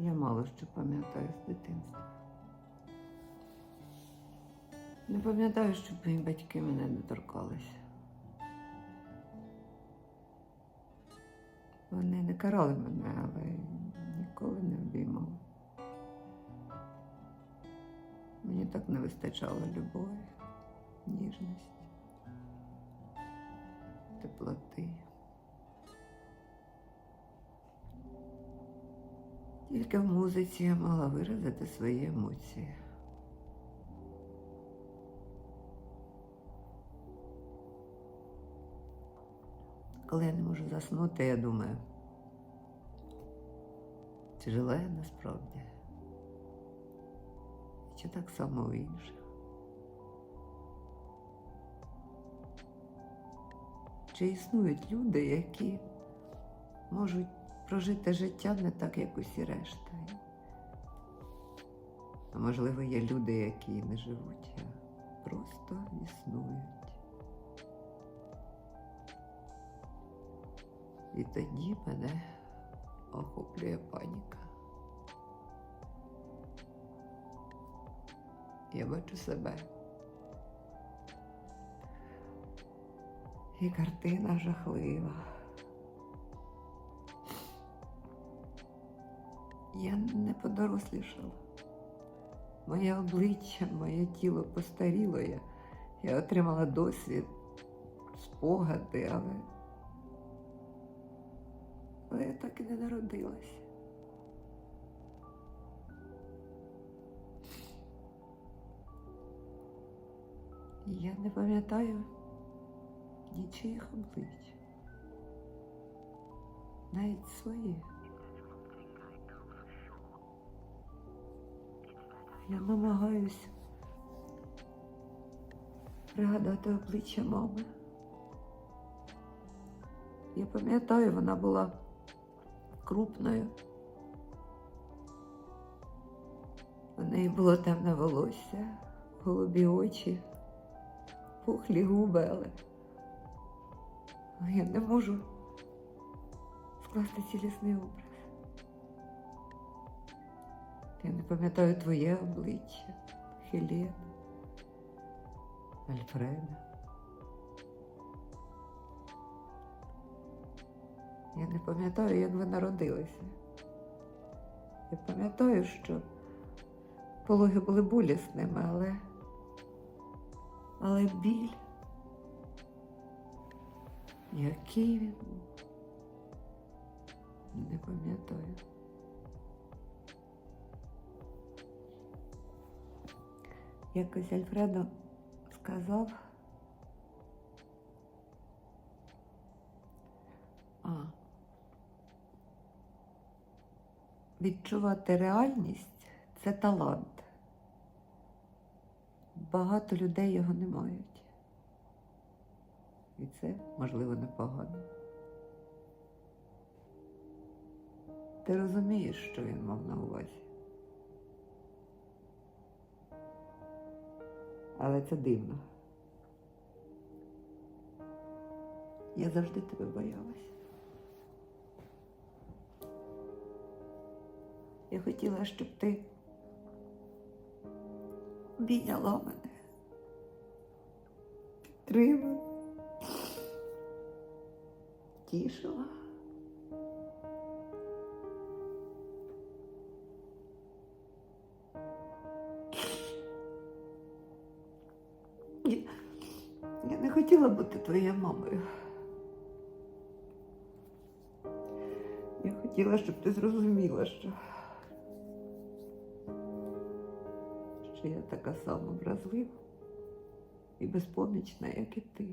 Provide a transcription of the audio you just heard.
Я мало що пам'ятаю з дитинства. Не пам'ятаю, щоб мої батьки мене не торкалися. Вони не карали мене, але ніколи не обіймали. Мені так не вистачало любові, ніжності, теплоти. Тільки в музиці я могла виразити свої емоції. Коли я не можу заснути, я думаю, чи жила я насправді? Чи так само у інших? Чи існують люди, які можуть прожити життя не так, як усі решта? А можливо, є люди, які не живуть, а просто існують. І тоді мене охоплює паніка. Я бачу себе. І картина жахлива. Я не подорослішала. Моє обличчя, моє тіло постаріло. Я, я отримала досвід, спогади, але. Але я так і не народилася. Я не пам'ятаю нічиїх облич. Навіть свої. Я намагаюся пригадати обличчя мами. Я пам'ятаю, вона була крупною. У неї було темне волосся, голубі очі, пухлі губи, але я не можу скласти цілісний образ. Я не пам'ятаю твоє обличчя, Хелена, Альфреда. Я не пам'ятаю, як ви народилися. Я пам'ятаю, що пологи були болісними, але. Але біль. Який він був? Не пам'ятаю. Якось Альфредо сказав. А. Відчувати реальність це талант. Багато людей його не мають. І це, можливо, непогано. Ти розумієш, що він мав на увазі. Але це дивно. Я завжди тебе боялась. Я хотіла, щоб ти обійняла мене, підтримала, тішила. Я, не хотіла бути твоєю мамою. Я хотіла, щоб ти зрозуміла, що, що я така сама вразлива і безпомічна, як і ти.